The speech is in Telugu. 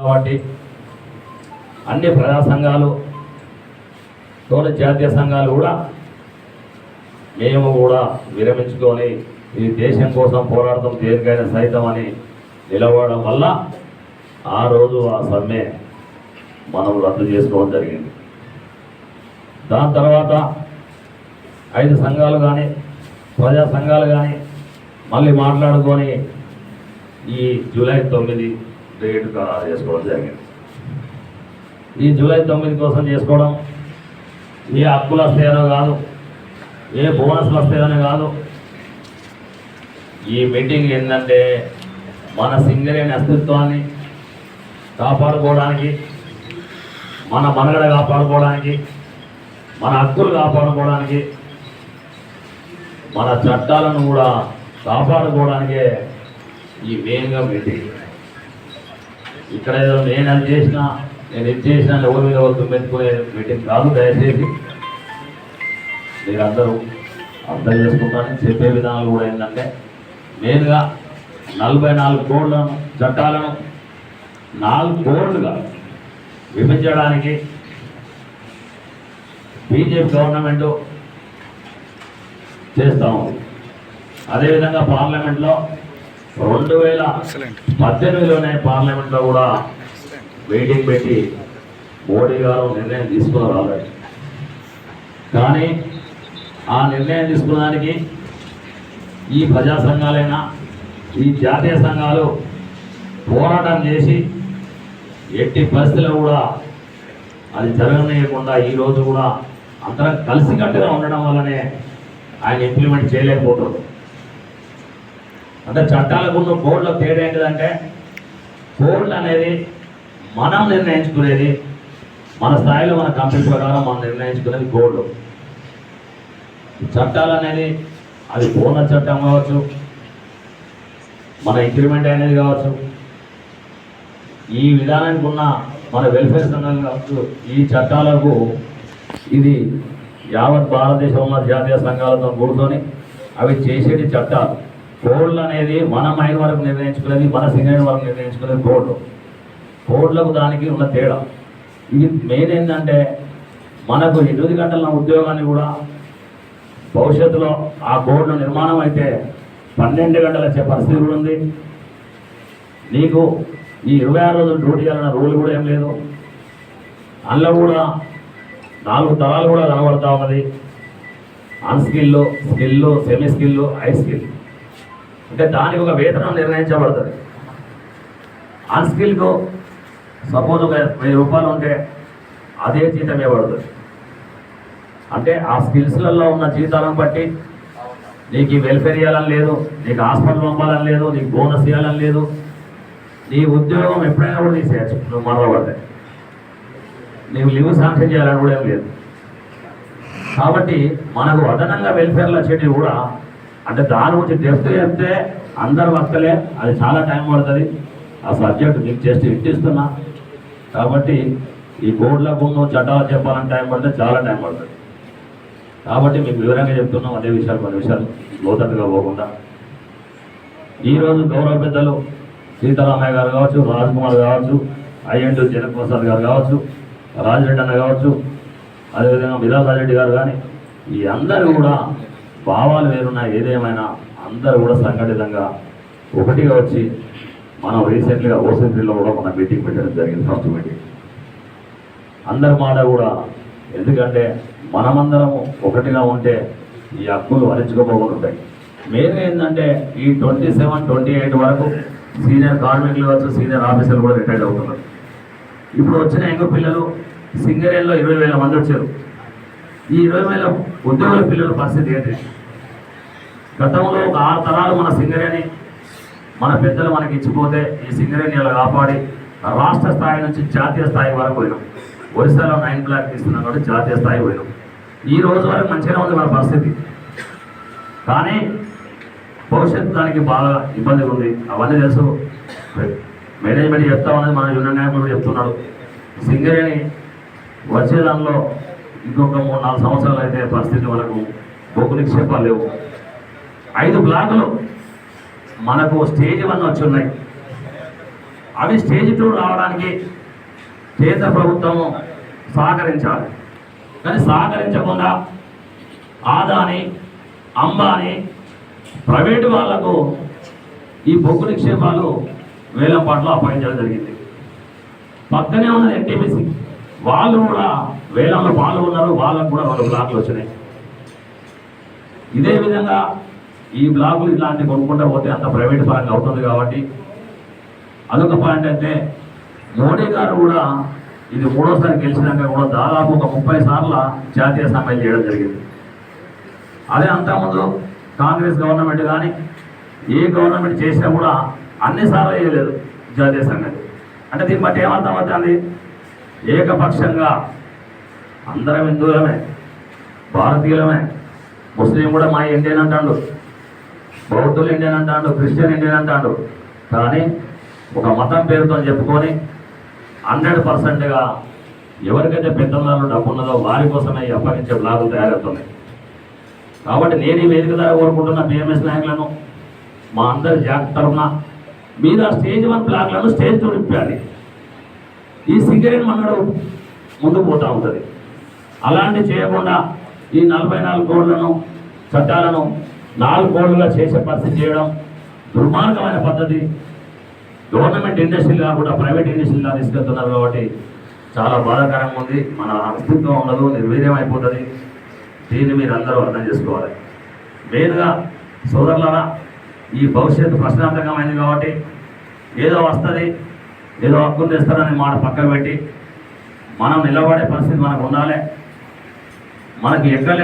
కాబట్టి అన్ని ప్రజా సంఘాలు తోటి జాతీయ సంఘాలు కూడా మేము కూడా విరమించుకొని ఈ దేశం కోసం పోరాడటం దేనికైనా సైతం అని నిలబడడం వల్ల ఆ రోజు ఆ సమ్మె మనం రద్దు చేసుకోవడం జరిగింది. దాని తర్వాత ఐదు సంఘాలు కానీ ప్రజా సంఘాలు కానీ మళ్ళీ మాట్లాడుకొని ఈ జూలై తొమ్మిది రేటుగా చేసుకోవడం జరిగింది. ఈ జూలై తొమ్మిది కోసం చేసుకోవడం ఏ హక్కులు వస్తాయనో కాదు ఏ బోనస్లు వస్తాయనో కాదు. ఈ మీటింగ్ ఏంటంటే మన సింగరేణి అస్తిత్వాన్ని కాపాడుకోవడానికి మన మనగడ కాపాడుకోవడానికి మన హక్కులు కాపాడుకోవడానికి మన చట్టాలను కూడా కాపాడుకోవడానికే ఈ మెయిన్గా మీటింగ్ ఇక్కడ ఏదో నేను అది చేసినా నేను ఇది చేసినా ఎవరి మీద వద్దు మెచ్చుకునే మీటింగ్ కాదు దయచేసి. మీరందరూ అర్థం చేసుకుంటారని చెప్పే విధానాలు కూడా ఏంటంటే మెయిన్గా నలభై నాలుగు కోడ్లను చట్టాలను నాలుగు కోడ్లుగా విభజించడానికి బీజేపీ గవర్నమెంట్ చేస్తూ ఉంది. అదేవిధంగా పార్లమెంట్లో రెండు వేల పద్దెనిమిదిలోనే పార్లమెంట్లో కూడా మీటింగ్ పెట్టి మోడీ గారు నిర్ణయం తీసుకుని రాలేదు కానీ ఆ నిర్ణయం తీసుకున్నదానికి ఈ ప్రజా సంఘాలైనా ఈ జాతీయ సంఘాలు పోరాటం చేసి ఎట్టి పరిస్థితుల్లో కూడా అది జరగనీయకుండా ఈరోజు కూడా అందరం కలిసికట్టుగా ఉండడం వల్లనే ఆయన ఇంప్లిమెంట్ చేయలేకపోతున్నారు. అంటే చట్టాలకు ఉన్న కోడ్ల తేడా ఏంటిదంటే కోడ్లు అనేది మనం నిర్ణయించుకునేది మన స్థాయిలో మన కంపెనీ ప్రకారం మనం నిర్ణయించుకునేది కోడ్లు చట్టాలు అనేది అది బోనస్ చట్టం కావచ్చు మన ఇంక్రిమెంట్ అనేది కావచ్చు ఈ విధానానికి ఉన్న మన వెల్ఫేర్ సంఘం కావచ్చు ఈ చట్టాలకు ఇది యావత్ భారతదేశంలో ఉన్న జాతీయ సంఘాలతో కూడుకొని అవి చేసేటి చట్టాలు. కోడ్లు అనేది మన మైండ్ వరకు నిర్ణయించుకునేది మన సింగరేణి వరకు నిర్ణయించుకునేది బోర్డు కోడ్లకు దానికి ఉన్న తేడా. ఇది మెయిన్ ఏంటంటే మనకు ఎనిమిది గంటల ఉద్యోగాన్ని కూడా భవిష్యత్తులో ఆ బోర్డు నిర్మాణం అయితే పన్నెండు గంటల వచ్చే పరిస్థితి కూడా ఉంది. నీకు ఈ ఇరవై ఆరు రోజులు డ్యూటీ చేయాలన్న రూల్ కూడా ఏం లేదు. అందులో కూడా నాలుగు తరాలు కూడా కనబడతా ఉన్నది. Unskill skill semi skill high skill. ఇంకా దానికి ఒక వేతనం నిర్ణయించబడుతుంది. అన్స్కిల్కు సపోజ్ ఒక వెయ్యి రూపాయలు ఉంటే అదే జీతమే పడుతుంది. అంటే ఆ స్కిల్స్లలో ఉన్న జీతాలను బట్టి నీకు వెల్ఫేర్ ఇవ్వాలని లేదు నీకు హాస్పిటల్ పంపాలని లేదు నీకు బోనస్ ఇవ్వాలని లేదు. నీ ఉద్యోగం ఎప్పుడైనా కూడా తీసేయచ్చు నువ్వు మరవబడితే. నీవు లివ్ శాంక్షన్ చేయాలని కూడా ఏం లేదు. కాబట్టి మనకు అదనంగా వెల్ఫేర్లు వచ్చేటివి కూడా అంటే దాని గురించి టెస్ట్ చెప్తే అందరు వస్తలే. అది చాలా టైం పడుతుంది. ఆ సబ్జెక్ట్ మీకు చేసి ఇట్టిస్తున్నా కాబట్టి ఈ బోర్డుల ఉన్న చట్టాలు చెప్పాలని టైం పడితే చాలా టైం పడుతుంది. కాబట్టి మీకు వివరంగా చెప్తున్నాం. అదే విషయాలు కొన్ని విషయాలు లోతట్టుగా పోకుండా. ఈరోజు గౌరవ పెద్దలు సీతారామయ్య గారు కావచ్చు రాజ్ కుమార్ కావచ్చు ఐఎన్టీ జనక్ ప్రసాద్ గారు కావచ్చు రాజిరెడ్డి అన్న కావచ్చు అదేవిధంగా మిరాజ్ రెడ్డి గారు కానీ ఈ అందరూ కూడా భావాలు వేరున్నా ఏదేమైనా అందరూ కూడా సంఘటితంగా ఒకటిగా వచ్చి మనం రీసెంట్గా ఓసెంట్రీలో కూడా మన మీటింగ్ పెట్టడం జరిగింది ఫస్ట్ మీటింగ్. అందరి మాట కూడా ఎందుకంటే మనమందరం ఒకటిగా ఉంటే ఈ హక్కులు హరించుకోపోకుండా ఉంటాయి మెయిన్ ఏంటంటే ఈ ట్వంటీ సెవెన్ ట్వంటీ ఎయిట్ వరకు సీనియర్ కార్మికులు కావచ్చు సీనియర్ ఆఫీసర్లు కూడా రిటైర్డ్ అవుతున్నారు. ఇప్పుడు వచ్చిన ఎంగు పిల్లలు సింగరేణిలో ఇరవై వేల మంది వచ్చారు. ఈ ఇరవై వేల ఉద్యోగుల పిల్లల పరిస్థితి ఏంటి? గతంలో ఒక ఆరు తరాలు మన సింగరేణి మన పెద్దలు మనకి ఇచ్చిపోతే ఈ సింగరేణి ఇలా కాపాడి రాష్ట్ర స్థాయి నుంచి జాతీయ స్థాయి వరకు పోయినాం. ఒరిస్సాలో నైన్ బ్లాక్ తీసుకున్నాం కాబట్టి జాతీయ స్థాయి పోయినాం. ఈ రోజు వరకు మంచిగానే ఉంది మన పరిస్థితి. కానీ భవిష్యత్తు దానికి బాగా ఇబ్బంది ఉంది. అవన్నీ తెలుసు. మేనేజ్మెంట్ చెప్తామని మన యూనియన్ నాయకులు చెప్తున్నాడు. సింగరేణి వచ్చే దానిలో ఇంకొక మూడు నాలుగు సంవత్సరాలు అయితే పరిస్థితి మనకు బొగ్గు నిక్షేపాలు లేవు. ఐదు బ్లాకులు మనకు స్టేజ్ వన్ వచ్చి ఉన్నాయి. అవి స్టేజ్ టూ రావడానికి కేంద్ర ప్రభుత్వము సహకరించాలి. కానీ సహకరించకుండా ఆదాని అంబానీ ప్రైవేటు వాళ్ళకు ఈ బొగ్గు నిక్షేపాలు వేలంపాట్లో అప్పగించడం జరిగింది. పక్కనే ఉన్నది ఎన్టీపీసీ. వాళ్ళు కూడా వేలందరు వాళ్ళు ఉన్నారు వాళ్ళకు కూడా రెండు బ్లాక్లు వచ్చినాయి. ఇదే విధంగా ఈ బ్లాకులు ఇలాంటివి కొనుక్కుంటూ పోతే అంత ప్రైవేట్ పరంగా అవుతుంది కాబట్టి అదొక పాయింట్ అయితే మోడీ గారు కూడా ఇది మూడోసారి గెలిచినాక కూడా దాదాపు ఒక ముప్పై సార్ల జాతీయ సమ్మెలు చేయడం జరిగింది. అదే అంతకుముందు కాంగ్రెస్ గవర్నమెంట్ కానీ ఏ గవర్నమెంట్ చేసినా కూడా అన్నిసార్లు చేయలేదు జాతీయ సంఘం అంటే దీన్ని బట్టి ఏమర్థమవుతుంది? ఏకపక్షంగా అందరం హిందువులమే భారతీయులమే. ముస్లిం కూడా మా ఇండియన్ అంటాడు. బౌద్ధులు ఇండియన్ అంటాడు క్రిస్టియన్ ఇండియన్ అంటాడు. కానీ ఒక మతం పేరుతో చెప్పుకొని హండ్రెడ్ పర్సెంట్గా ఎవరికైతే పెద్దలు డబ్బు ఉన్నదో వారి కోసమే అప్పగించే బ్లాగులు తయారవుతున్నాయి. కాబట్టి నేను ఈ వేదిక ద్వారా కోరుకుంటున్న బిఎంఎస్ నాయకులను మా అందరి జాగ్రత్త తరఫున మీద స్టేజ్ వన్ బ్లాక్లను స్టేజ్ టూ ఈ సిగరెట్ మనడు ముందుకు పోతూ ఉంటుంది. అలాంటి చేయకుండా ఈ నలభై నాలుగు కోళ్ళను చట్టాలను నాలుగు కోళ్ళుగా చేసే పరిస్థితి చేయడం దుర్మార్గమైన పద్ధతి. గవర్నమెంట్ ఇండస్ట్రీలు కాకుండా ప్రైవేట్ ఇండస్ట్రీలుగా తీసుకెళ్తున్నారు కాబట్టి చాలా బాధాకరంగా ఉంది. మన అస్తిత్వం ఉండదు నిర్వీర్యం అయిపోతుంది. దీన్ని మీరు అందరూ అర్థం చేసుకోవాలి. మెయిన్గా సోదరులరా ఈ భవిష్యత్తు ప్రశ్నార్థకమైంది కాబట్టి ఏదో వస్తుంది ఏదో హక్కులు తెస్తారని మాట పక్కన పెట్టి మనం నిలబడే పరిస్థితి మనకు ఉండాలి. మనకి ఎక్కడ